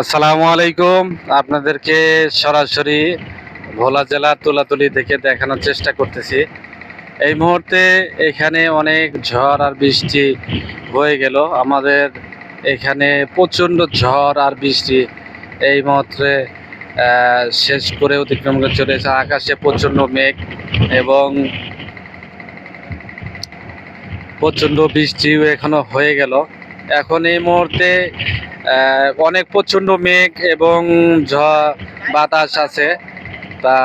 আসসালামু আলাইকুম। আপনাদেরকে সরাসরি ভোলা জেলা তুলাতুলি থেকে দেখানোর চেষ্টা করতেছি। এই মুহূর্তে এখানে অনেক ঝড় আর বৃষ্টি হয়ে গেল। আমাদের এখানে প্রচণ্ড ঝড় আর বৃষ্টি এই মুহূর্তে শেষ করে অতিক্রম করে চলেছে আকাশে প্রচণ্ড মেঘ এবং প্রচণ্ড বৃষ্টিও এখনও হয়ে গেল। এখন এই মুহূর্তে অনেক প্রচণ্ড মেঘ এবং ঝড়, বাতাস আছে। তা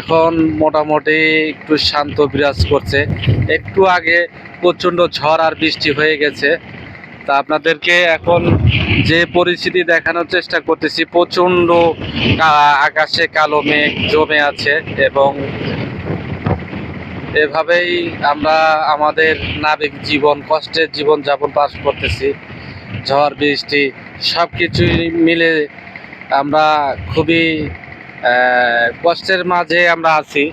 এখন মোটামুটি একটু শান্ত বিরাজ করছে। একটু আগে প্রচণ্ড ঝড় আর বৃষ্টি হয়ে গেছে। তা আপনাদেরকে এখন যে পরিস্থিতি দেখানোর চেষ্টা করতেছি, প্রচণ্ড আকাশে কালো মেঘ জমে আছে এবং এভাবেই আমরা আমাদের নাবিক জীবন, কষ্টের জীবন যাপন পাস করতেছি। ঝড়, বৃষ্টি সব কিছুই মিলে আমরা খুবই কষ্টের মাঝে আমরা আছি।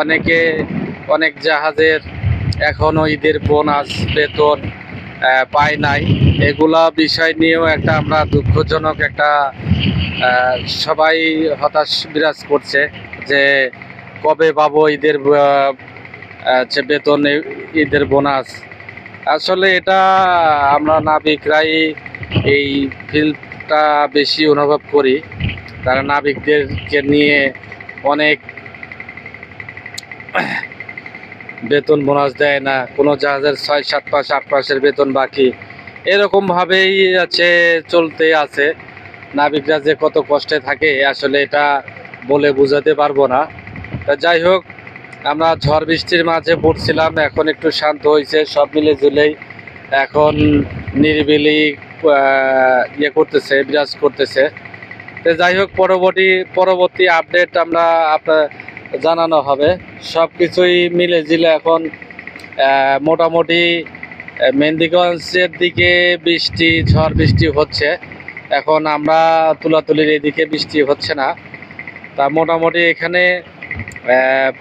অনেকে অনেক জাহাজের এখনও ঈদের বোনাস, বেতন পায় নাই। এগুলা বিষয় নিয়েও একটা আমরা দুঃখজনক একটা সবাই হতাশ বিরাজ করছে যে কবে পাবো ঈদের বেতন ঈদের বোনাস। আসলে এটা আমরা নাবিকরাই এই ফিল্ডটা বেশি অনুভব করি। তারা নাবিকদেরকে নিয়ে অনেক বেতন বোনাস দেয় না, কোনো জাহাজের ছয়, সাত মাস আট মাসের বেতন বাকি। এরকমভাবেই আছে, চলতে আছে। নাবিকরা যে কত কষ্টে থাকে, আসলে এটা বলে বোঝাতে পারব না। তা যাই হোক আমরা ঝড় বৃষ্টির মাঝে পড়ছিলাম, এখন একটু শান্ত হয়েছে সব মিলে ঝুলেই এখন নিরিবিলি ইয়ে করতেছে, বিরাজ করতেছে। তো যাই হোক, পরবর্তী পরবর্তী আপডেট আমরা আপনার জানানো হবে। সব কিছুই মিলে ঝিলে এখন মোটামুটি মেহেন্দিগঞ্জের দিকে বৃষ্টি, ঝড় বৃষ্টি হচ্ছে। এখন আমরা তুলাতুলির এদিকে বৃষ্টি হচ্ছে না। তা মোটামুটি এখানে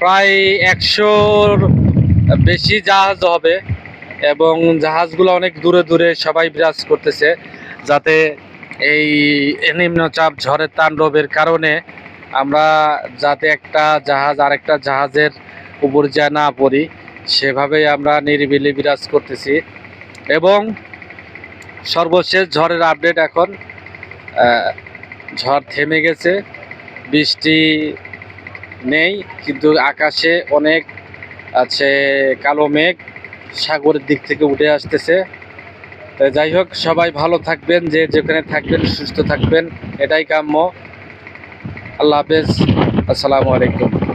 প্রায় একশোর বেশি জাহাজ হবে এবং জাহাজগুলো অনেক দূরে দূরে সবাই বিরাজ করতেছে যাতে এই নিম্নচাপ ঝড়ের তাণ্ডবের কারণে আমরা যাতে একটা জাহাজ, আরেকটা জাহাজের উপর যা না পড়ি, সেভাবেই আমরা নিরিবিলি বিরাজ করতেছি। এবং সর্বশেষ ঝড়ের আপডেট এখন ঝড় থেমে গেছে, বৃষ্টি নেই, কিন্তু আকাশে অনেক আছে কালো মেঘ, সাগরের দিক থেকে উঠে আসতেছে। যাই হোক, সবাই ভালো থাকবেন, যে যেখানে থাকবেন, সুস্থ থাকবেন, এটাই কাম্য। আল্লাহ হাফেজ, আসসালামু আলাইকুম।